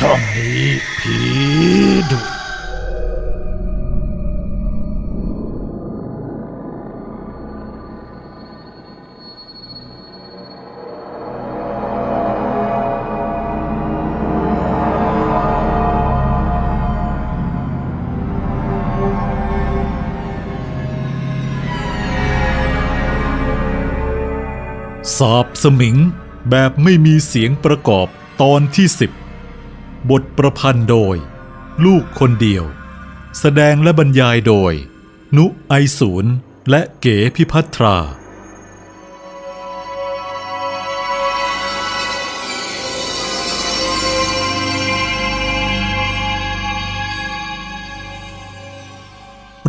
ช่องนี้ผีดุสาบสมิงแบบไม่มีเสียงประกอบตอนที่10บ บทประพันธ์โดย ลูกคนเดียว แสดงและบรรยายโดย นุไอศูนย์และเก๋พิพัทรา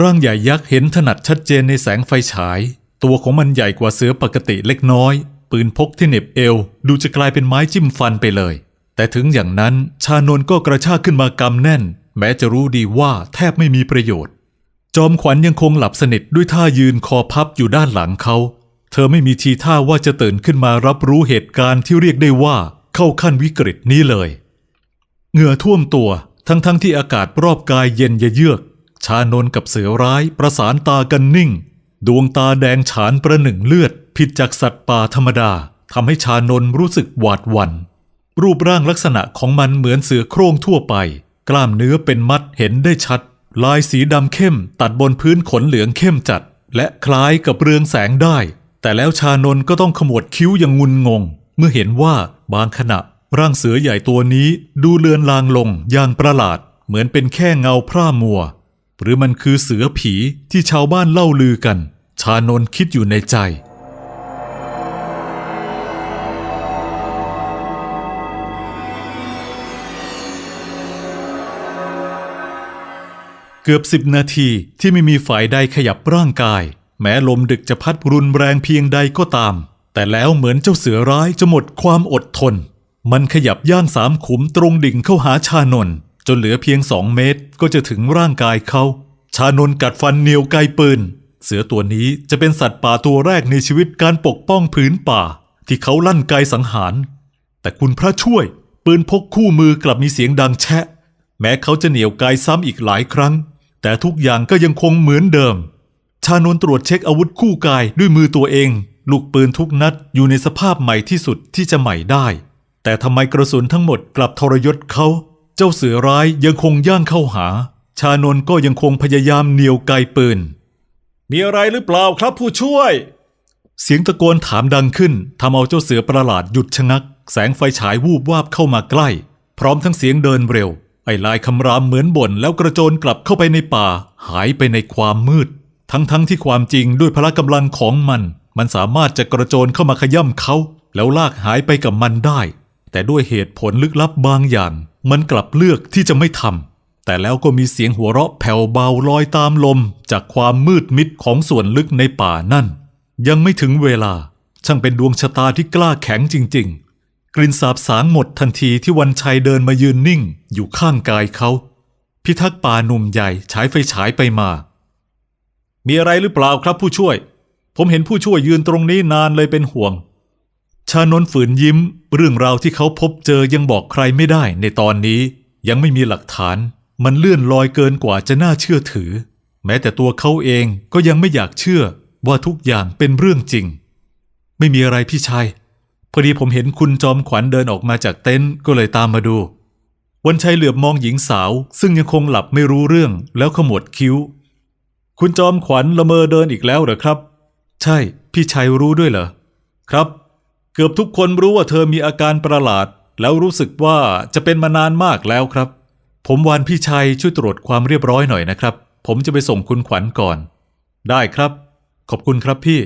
ร่างใหญ่ยักษ์เห็นถนัดชัดเจนในแสงไฟฉาย ตัวของมันใหญ่กว่าเสือปกติเล็กน้อย ปืนพกที่เหน็บเอว ดูจะกลายเป็นไม้จิ้มฟันไปเลย แต่ถึงอย่างนั้นชานนก็กระชากขึ้นมากำแน่น แม้จะรู้ดีว่าแทบไม่มีประโยชน์ จอมขวัญยังคงหลับสนิทด้วยท่ายืนคอพับอยู่ด้านหลังเขา เธอไม่มีทีท่าว่าจะตื่นขึ้นมารับรู้เหตุการณ์ที่เรียกได้ว่าเข้าขั้นวิกฤตนี้เลย เหงื่อท่วมตัวทั้งๆทที่อากาศรอบกายเย็นเยือก ชานนกับเสือร้ายประสานตากันนิ่ง ดวงตาแดงฉานประหนึ่งเลือด ผิดจากสัตว์ป่าธรรมดาทำให้ชานนรู้สึกหวาดหวัน่น รูปร่างลักษณะของมันเหมือนเสือโคร่งทั่วไป กล้ามเนื้อเป็นมัดเห็นได้ชัด ลายสีดำเข้มตัดบนพื้นขนเหลืองเข้มจัด และคล้ายกับเรืองแสงได้ แต่แล้วชานนก็ต้องขมวดคิ้วอย่างงุนงง เมื่อเห็นว่าบางขณะร่างเสือใหญ่ตัวนี้ดูเลือนลางลงอย่างประหลาด เหมือนเป็นแค่เงาพร่ามัว หรือมันคือเสือผีที่ชาวบ้านเล่าลือกัน ชานนคิดอยู่ในใจ เกือบสิบนาทีที่ไม่มีฝ่ายใดขยับร่างกาย แม้ลมดึกจะพัดรุนแรงเพียงใดก็ตาม แต่แล้วเหมือนเจ้าเสือร้ายจะหมดความอดทน มันขยับย่างสามขุมตรงดิ่งเข้าหาชานนจนเหลือเพียงสองเมตรก็จะถึงร่างกายเขา ชานนกัดฟันเหนียวไกลปืน เสือตัวนี้จะเป็นสัตว์ป่าตัวแรกในชีวิตการปกป้องผืนป่า ที่เขาลั่นไกสังหาร แต่คุณพระช่วย ปืนพกคู่มือกลับมีเสียงดังแชะ แม้เขาจะเหนียวไกซ้ำอีกหลายครั้ง แต่ทุกอย่างก็ยังคงเหมือนเดิม ชานนท์ตรวจเช็คอาวุธคู่กายด้วยมือตัวเอง ลูกปืนทุกนัดอยู่ในสภาพใหม่ที่สุดที่จะใหม่ได้ แต่ทำไมกระสุนทั้งหมดกลับทรยศเขา เจ้าเสือร้ายยังคงย่างเข้าหา ชานนท์ก็ยังคงพยายามเหนียวไกลปืน มีอะไรหรือเปล่าครับผู้ช่วย เสียงตะโกนถามดังขึ้นทำเอาเจ้าเสือประหลาดหยุดชะงัก แสงไฟฉายวูบวาบเข้ามาใกล้ พร้อมทั้งเสียงเดินเร็วไอ้ลายคำรามเหมือนบ่นแล้วกระโจนกลับเข้าไปในป่า หายไปในความมืด ทั้งๆทที่ความจริงด้วยพละกำลังของมัน มันสามารถจะกระโจนเข้ามาขย่ำเขา แล้วลากหายไปกับมันได้ แต่ด้วยเหตุผลลึกลับบางอย่าง มันกลับเลือกที่จะไม่ทำแต่แล้วก็มีเสียงหัวเราะแผ่วเบาลอยตามลม จากความมืดมิดของส่วนลึกในป่านั่น ยังไม่ถึงเวลา ช่างเป็นดวงชะตาที่กล้าแข็งจริง ๆ กลิ่นสาบสางหมดทันทีที่วันชัยเดินมายืนนิ่งอยู่ข้างกายเขา พิทักษ์ป่าหนุ่มใหญ่ฉายไฟฉายไปมา มีอะไรหรือเปล่าครับผู้ช่วย ผมเห็นผู้ช่วยยืนตรงนี้นานเลยเป็นห่วง ชานนฝืนยิ้ม เรื่องราวที่เขาพบเจอยังบอกใครไม่ได้ในตอนนี้ยังไม่มีหลักฐาน มันเลื่อนลอยเกินกว่าจะน่าเชื่อถือ แม้แต่ตัวเขาเองก็ยังไม่อยากเชื่อว่าทุกอย่างเป็นเรื่องจริง ไม่มีอะไรพี่ชาย พอดีผมเห็นคุณจอมขวัญเดินออกมาจากเต็นท์ก็เลยตามมาดู วันชัยเหลือบมองหญิงสาว ซึ่งยังคงหลับไม่รู้เรื่องแล้วขมวดคิ้ว คุณจอมขวัญละเมอเดินอีกแล้วเหรอครับ ใช่ พี่ชัยรู้ด้วยเหรอ ครับ เกือบทุกคนรู้ว่าเธอมีอาการประหลาด แล้วรู้สึกว่าจะเป็นมานานมากแล้วครับ ผมวานพี่ชัยช่วยตรวจความเรียบร้อยหน่อยนะครับ ผมจะไปส่งคุณขวัญก่อน ได้ครับ ขอบคุณครับพี่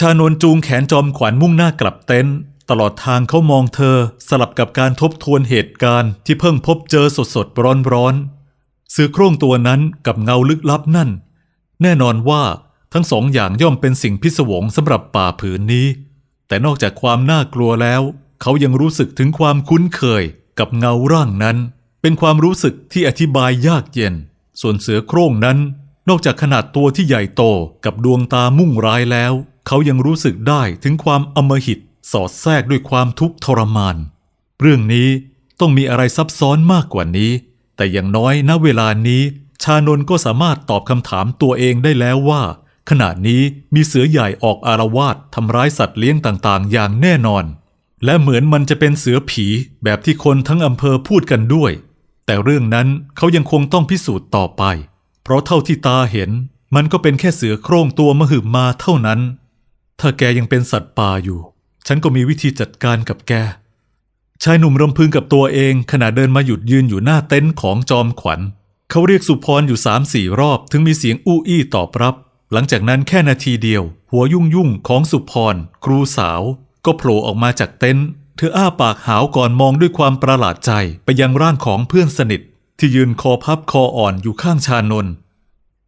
ชานนจูงแขนจอมขวัญมุ่งหน้ากลับเต็นท์ตลอดทางเขามองเธอสลับกับการทบทวนเหตุการณ์ที่เพิ่งพบเจอสดๆร้อนๆเสือโคร่งตัวนั้นกับเงาลึกลับนั่น แน่นอนว่าทั้งสองอย่างย่อมเป็นสิ่งพิศวงสำหรับป่าผืนนี้ แต่นอกจากความน่ากลัวแล้ว เขายังรู้สึกถึงความคุ้นเคยกับเงาร่างนั้น เป็นความรู้สึกที่อธิบายยากเย็น ส่วนเสือโคร่งนั้น นอกจากขนาดตัวที่ใหญ่โตกับดวงตามุ่งร้ายแล้ว เขายังรู้สึกได้ถึงความอมหิตสอดแทรกด้วยความทุกข์ทรมาน เรื่องนี้ต้องมีอะไรซับซ้อนมากกว่านี้ แต่อย่างน้อยณเวลานี้ ชานนก็สามารถตอบคำถามตัวเองได้แล้วว่า ขณะนี้มีเสือใหญ่ออกอารวาสทำร้ายสัตว์เลี้ยงต่างๆ อย่างแน่นอน และเหมือนมันจะเป็นเสือผีแบบที่คนทั้งอำเภอพูดกันด้วย แต่เรื่องนั้นเขายังคงต้องพิสูจน์ต่อไป เพราะเท่าที่ตาเห็น มันก็เป็นแค่เสือโคร่งตัวมหึมาเท่านั้น ถ้าแกยังเป็นสัตว์ป่าอยู่ ฉันก็มีวิธีจัดการกับแก ชายหนุ่มรำพึงกับตัวเองขณะเดินมาหยุดยืนอยู่หน้าเต็นท์ของจอมขวัญ เขาเรียกสุพรอยู่สามสี่รอบถึงมีเสียงอู้อี้ตอบรับ หลังจากนั้นแค่นาทีเดียว หัวยุ่งยุ่งของสุพรครูสาว ก็โผล่ออกมาจากเต็นท์เธออ้าปากหาวก่อนมองด้วยความประหลาดใจไปยังร่างของเพื่อนสนิท ที่ยืนคอพับคออ่อนอยู่ข้างชานนท์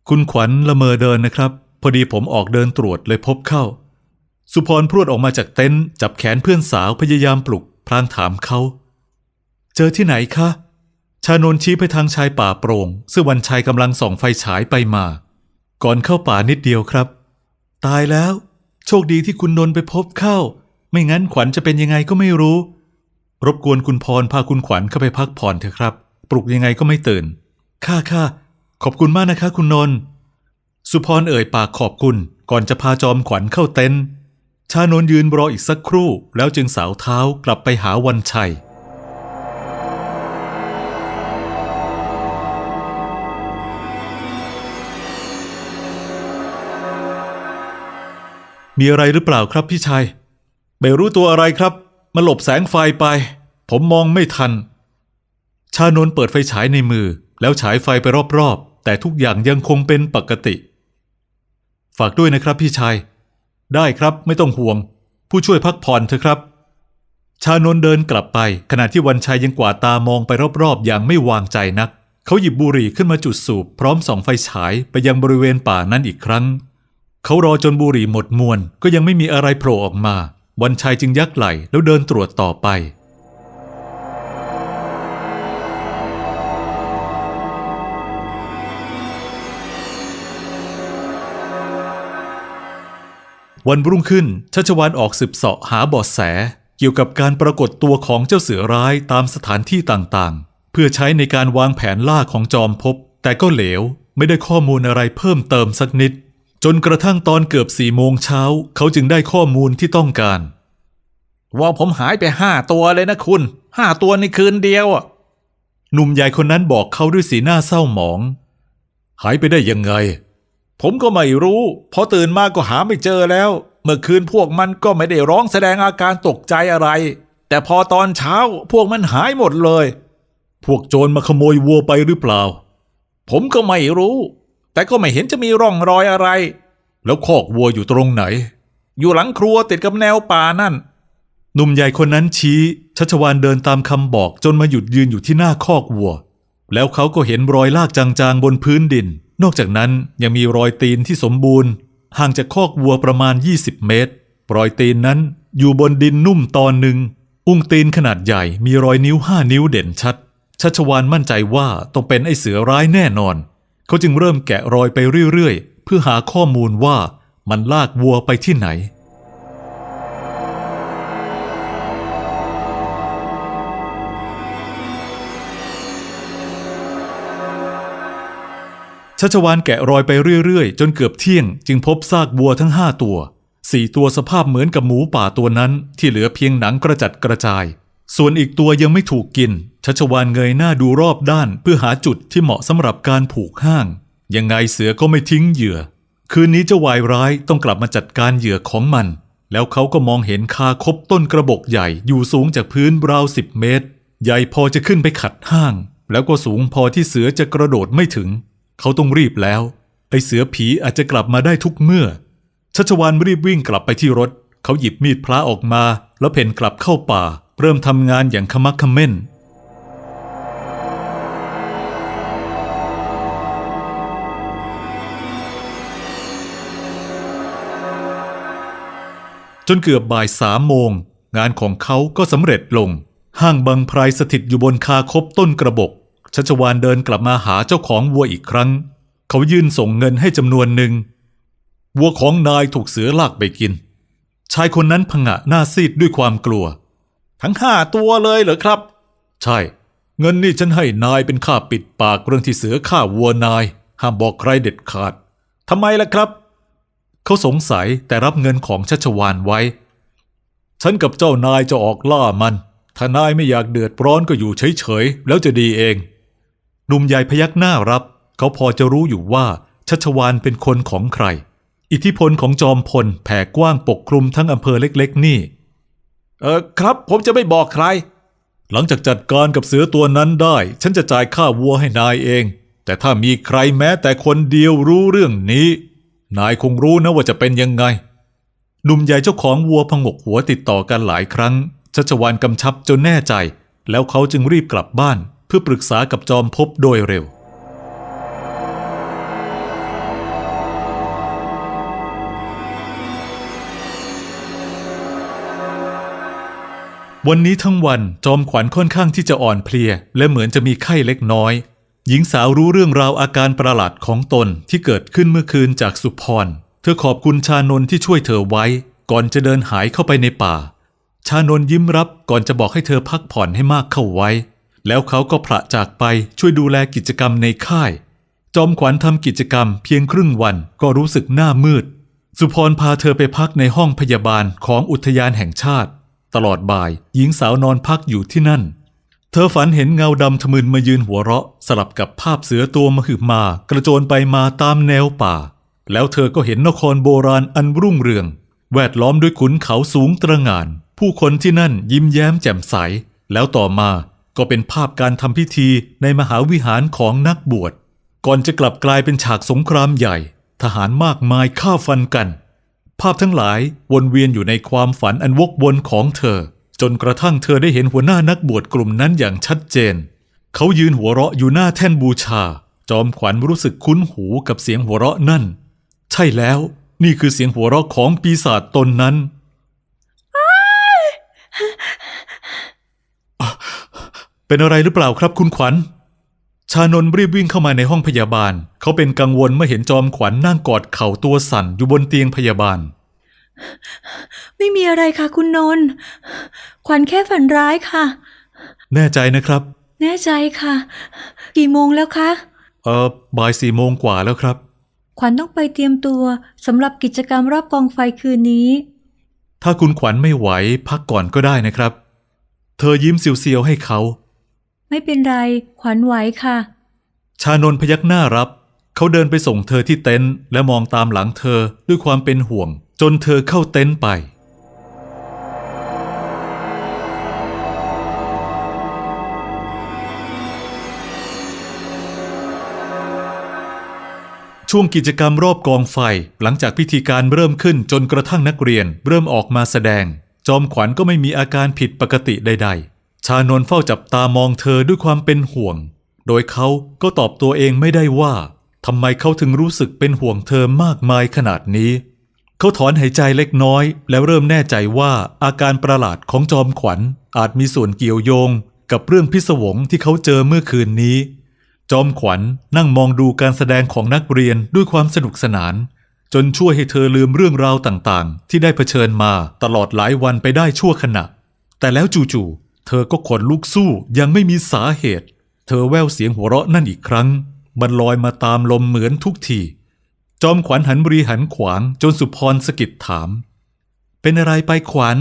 คุณขวัญละเมอเดินนะครับ พอดีผมออกเดินตรวจเลยพบเข้า สุพรพรวดออกมาจากเต็นท์จับแขนเพื่อนสาวพยายามปลุก พลางถามเขา เจอที่ไหนคะ ชานนชี้ไปทางชายป่าโปร่ง ซึ่งวันชัยกำลังส่องไฟฉายไปมา ก่อนเข้าป่านิดเดียวครับ ตายแล้ว โชคดีที่คุณนนท์ไปพบเข้า ไม่งั้นขวัญจะเป็นยังไงก็ไม่รู้ รบกวนคุณพรพาคุณขวัญเข้าไปพักผ่อนเถอะครับ ปลุกยังไงก็ไม่ตื่นค่าค่าขอบคุณมากนะคะ คุณนนท์สุพรเอ่ยปากขอบคุณ ก่อนจะพาจอมขวัญเข้าเต็นท์ ชานนยืนรออีกสักครู่แล้วจึงสาวเท้ากลับไปหาวันชัย มีอะไรหรือเปล่าครับพี่ชัย ไม่รู้ตัวอะไรครับมาหลบแสงไฟไป ผมมองไม่ทัน ชานนเปิดไฟฉายในมือ แล้วฉายไฟไปรอบๆ แต่ทุกอย่างยังคงเป็นปกติ ฝากด้วยนะครับพี่ชาย ได้ครับไม่ต้องห่วง ผู้ช่วยพักผ่อนเถอะครับ ชานนเดินกลับไป ขณะที่วันชัยยังกวาดตามองไปรอบๆ อย่างไม่วางใจนัก เขาหยิบบุหรี่ขึ้นมาจุดสูบ พร้อมส่องไฟฉายไปยังบริเวณป่านั้นอีกครั้ง เขารอจนบุหรี่หมดมวน ก็ยังไม่มีอะไรโผล่ออกมา วันชัยจึงยักไหล่แล้วเดินตรวจต่อไป วันรุ่งขึ้นชัชวานออกสืบเสาะหาเบาะแส เกี่ยวกับการปรากฏตัวของเจ้าเสือร้ายตามสถานที่ต่างๆ เพื่อใช้ในการวางแผนล่าของจอมภพแต่ก็เหลวไม่ได้ข้อมูลอะไรเพิ่มเติมสักนิด จนกระทั่งตอนเกือบสี่โมงเช้า เขาจึงได้ข้อมูลที่ต้องการว่าผมหายไปห้าตัวเลยนะคุณห้าตัวในคืนเดียวอะหนุ่มใหญ่คนนั้นบอกเขาด้วยสีหน้าเศร้าหมอง หายไปได้ยังไง ผมก็ไม่รู้พอตื่นมาก็หาไม่เจอแล้ว เมื่อคืนพวกมันก็ไม่ได้ร้องแสดงอาการตกใจอะไร แต่พอตอนเช้าพวกมันหายหมดเลย พวกโจรมาขโมยวัวไปหรือเปล่า ผมก็ไม่รู้ แต่ก็ไม่เห็นจะมีร่องรอยอะไร แล้วคอกวัวอยู่ตรงไหน อยู่หลังครัวติดกับแนวป่านั่น หนุ่มใหญ่คนนั้นชี้ชัชวานเดินตามคำบอกจนมาหยุดยืนอยู่ที่หน้าคอกวัว แล้วเขาก็เห็นรอยลากจางๆบนพื้นดิน นอกจากนั้นยังมีรอยตีนที่สมบูรณ์ ห่างจากคอกวัวประมาณ 20 เมตร รอยตีนนั้นอยู่บนดินนุ่มตอนหนึ่ง อุ้งตีนขนาดใหญ่มีรอยนิ้วห้านิ้วเด่นชัด ชัชวานมั่นใจว่าต้องเป็นไอเสือร้ายแน่นอน เขาจึงเริ่มแกะรอยไปเรื่อยๆ เพื่อหาข้อมูลว่ามันลากวัวไปที่ไหน ชัชวานแกะรอยไปเรื่อยๆ จนเกือบเที่ยง จึงพบซากวัวทั้งห้าตัวสี่ตัวสภาพเหมือนกับหมูป่าตัวนั้น ที่เหลือเพียงหนังกระจัดกระจาย ส่วนอีกตัวยังไม่ถูกกิน ชัชวานเงยหน้าดูรอบด้าน เพื่อหาจุดที่เหมาะสำหรับการผูกห้าง ยังไงเสือก็ไม่ทิ้งเหยื่อ คืนนี้เจ้าวายร้ายต้องกลับมาจัดการเหยื่อของมัน แล้วเขาก็มองเห็นคาคบต้นกระบอกใหญ่อยู่สูงจากพื้นราวสิบเมตร ใหญ่พอจะขึ้นไปขัดห้าง แล้วก็สูงพอที่เสือจะกระโดดไม่ถึง เขาต้องรีบแล้ว ไอเสือผีอาจจะกลับมาได้ทุกเมื่อ ชัชวานรีบวิ่งกลับไปที่รถ เขาหยิบมีดพระออกมา แล้วเพ่นกลับเข้าป่า เริ่มทำงานอย่างขมักขม้นจนเกือบบ่ายสามโมง งานของเขาก็สำเร็จลง ห้างบางไพรสถิตอยู่บนคาคบต้นกระบอก ชัชวานเดินกลับมาหาเจ้าของวัวอีกครั้ง เขายื่นส่งเงินให้จำนวนหนึ่ง วัวของนายถูกเสือลากไปกิน ชายคนนั้นผงะหน้าซีดด้วยความกลัว ทั้งห้าตัวเลยเหรอครับ ใช่ เงินนี่ฉันให้นายเป็นค่าปิดปากเรื่องที่เสือฆ่าวัวนาย ห้ามบอกใครเด็ดขาดทำไมล่ะครับ เขาสงสัยแต่รับเงินของชัชวานไว้ ฉันกับเจ้านายจะออกล่ามัน ถ้านายไม่อยากเดือดร้อนก็อยู่เฉยๆแล้วจะดีเอง หนุ่มใหญ่พยักหน้ารับ เขาพอจะรู้อยู่ว่าชัชวานเป็นคนของใคร อิทธิพลของจอมพลแผ่กว้างปกคลุมทั้งอำเภอเล็กๆ นี่ เออครับ ผมจะไม่บอกใคร หลังจากจัดการกับเสือตัวนั้นได้ ฉันจะจ่ายค่าวัวให้นายเอง แต่ถ้ามีใครแม้แต่คนเดียวรู้เรื่องนี้ นายคงรู้นะว่าจะเป็นยังไงหนุ่มใหญ่เจ้าของวัวพงกหัวติดต่อกันหลายครั้งชัชวานกำชับจนแน่ใจ แล้วเขาจึงรีบกลับบ้าน เพื่อปรึกษากับจอมภพโดยเร็ว วันนี้ทั้งวันจอมขวัญค่อนข้างที่จะอ่อนเพลีย และเหมือนจะมีไข้เล็กน้อย หญิงสาวรู้เรื่องราวอาการประหลาดของตนที่เกิดขึ้นเมื่อคืนจากสุพร เธอขอบคุณชานนที่ช่วยเธอไว้ ก่อนจะเดินหายเข้าไปในป่า ชานนยิ้มรับก่อนจะบอกให้เธอพักผ่อนให้มากเข้าไว้ แล้วเขาก็พระจากไปช่วยดูแลกิจกรรมในค่าย จอมขวัญทำกิจกรรมเพียงครึ่งวันก็รู้สึกหน้ามืด สุพรพาเธอไปพักในห้องพยาบาลของอุทยานแห่งชาติ ตลอดบ่าย หญิงสาวนอนพักอยู่ที่นั่น เธอฝันเห็นเงาดำทะมึนมายืนหัวเราะ สลับกับภาพเสือตัวมหึมากระโจนไปมาตามแนวป่า แล้วเธอก็เห็นนครโบราณอันรุ่งเรือง แวดล้อมด้วยขุนเขาสูงตระหง่าน ผู้คนที่นั่นยิ้มแย้มแจ่มใสแล้วต่อมา ก็เป็นภาพการทำพิธีในมหาวิหารของนักบวช ก่อนจะกลับกลายเป็นฉากสงครามใหญ่ ทหารมากมายฆ่าฟันกัน ภาพทั้งหลายวนเวียนอยู่ในความฝันอันวกวนของเธอ จนกระทั่งเธอได้เห็นหัวหน้านักบวชกลุ่มนั้นอย่างชัดเจน เขายืนหัวเราะอยู่หน้าแท่นบูชา จอมขวัญรู้สึกคุ้นหูกับเสียงหัวเราะนั่น ใช่แล้วนี่คือเสียงหัวเราะของปีศาจตนนั้น เป็นอะไรหรือเปล่าครับคุณขวัญ ชานนท์รีบวิ่งเข้ามาในห้องพยาบาล เขาเป็นกังวลเมื่อเห็นจอมขวัญนั่งกอดเข่าตัวสั่นอยู่บนเตียงพยาบาล ไม่มีอะไรค่ะคุณนนท์ขวัญแค่ฝันร้ายค่ะ แน่ใจนะครับ แน่ใจค่ะ กี่โมงแล้วคะ เออบ่ายสี่โมงกว่าแล้วครับ ขวัญต้องไปเตรียมตัวสำหรับกิจกรรมรอบกองไฟคืนนี้ ถ้าคุณขวัญไม่ไหวพักก่อนก็ได้นะครับ เธอยิ้มเซียวๆให้เขา ไม่เป็นไร ขวัญไหวค่ะ ชานนพยักหน้ารับ เขาเดินไปส่งเธอที่เต็นท์และมองตามหลังเธอด้วยความเป็นห่วง จนเธอเข้าเต็นท์ไป ช่วงกิจกรรมรอบกองไฟ หลังจากพิธีการเริ่มขึ้นจนกระทั่งนักเรียน เริ่มออกมาแสดง จอมขวัญก็ไม่มีอาการผิดปกติใด ๆ ชานนเฝ้าจับตามองเธอด้วยความเป็นห่วง โดยเขาก็ตอบตัวเองไม่ได้ว่าทำไมเขาถึงรู้สึกเป็นห่วงเธอมากมายขนาดนี้ เขาถอนหายใจเล็กน้อย แล้วเริ่มแน่ใจว่าอาการประหลาดของจอมขวัญ อาจมีส่วนเกี่ยวโยง กับเรื่องพิศวงที่เขาเจอเมื่อคืนนี้ จอมขวัญนั่งมองดูการแสดงของนักเรียนด้วยความสนุกสนาน จนช่วยให้เธอลืมเรื่องราวต่างๆ ที่ได้เผชิญมาตลอดหลายวันไปได้ชั่วขณะ แต่แล้วจู่ๆ เธอก็ขนลุกสู้อยังไม่มีสาเหตุ เธอแววเสียงหัวเราะนั่นอีกครั้ง มันลอยมาตามลมเหมือนทุกที จอมขวัญหันบรีหันขวางจนสุพรสะกิดถาม เป็นอะไรไปขวัญ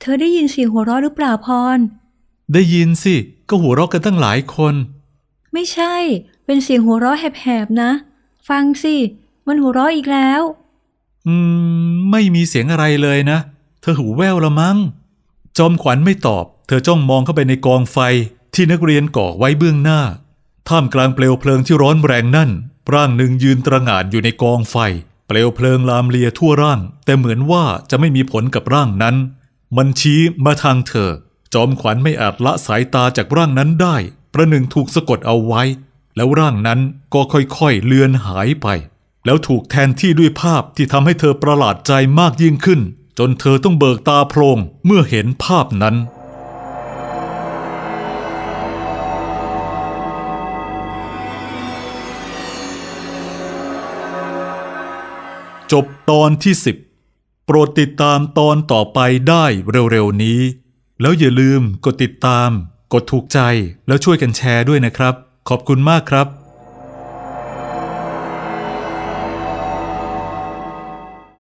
เธอได้ยินเสียงหัวเราะหรือเปล่าพร ได้ยินสิ ก็หัวเราะกันตั้งหลายคน ไม่ใช่ เป็นเสียงหัวเราะแหบๆนะ ฟังสิ มันหัวเราะอีกแล้ว อืม ไม่มีเสียงอะไรเลยนะ เธอหูแว่วละมั้ง จอมขวัญไม่ตอบ เธอจ้องมองเข้าไปในกองไฟที่นักเรียนก่อไว้เบื้องหน้า ท่ามกลางเปลวเพลิงที่ร้อนแรงนั่น ร่างหนึ่งยืนตระหง่านอยู่ในกองไฟ เปลวเพลิงลามเลียทั่วร่าง แต่เหมือนว่าจะไม่มีผลกับร่างนั้น มันชี้มาทางเธอ จอมขวัญไม่อาจละสายตาจากร่างนั้นได้ ประหนึ่งถูกสะกดเอาไว้ แล้วร่างนั้นก็ค่อยๆเลือนหายไป แล้วถูกแทนที่ด้วยภาพที่ทำให้เธอประหลาดใจมากยิ่งขึ้น จนเธอต้องเบิกตาโพรงเมื่อเห็นภาพนั้น จบตอนที่ 10 โปรดติดตามตอนต่อไปได้เร็วๆนี้ แล้วอย่าลืมกดติดตาม กดถูกใจแล้วช่วยกันแชร์ด้วยนะครับ ขอบคุณมากครับ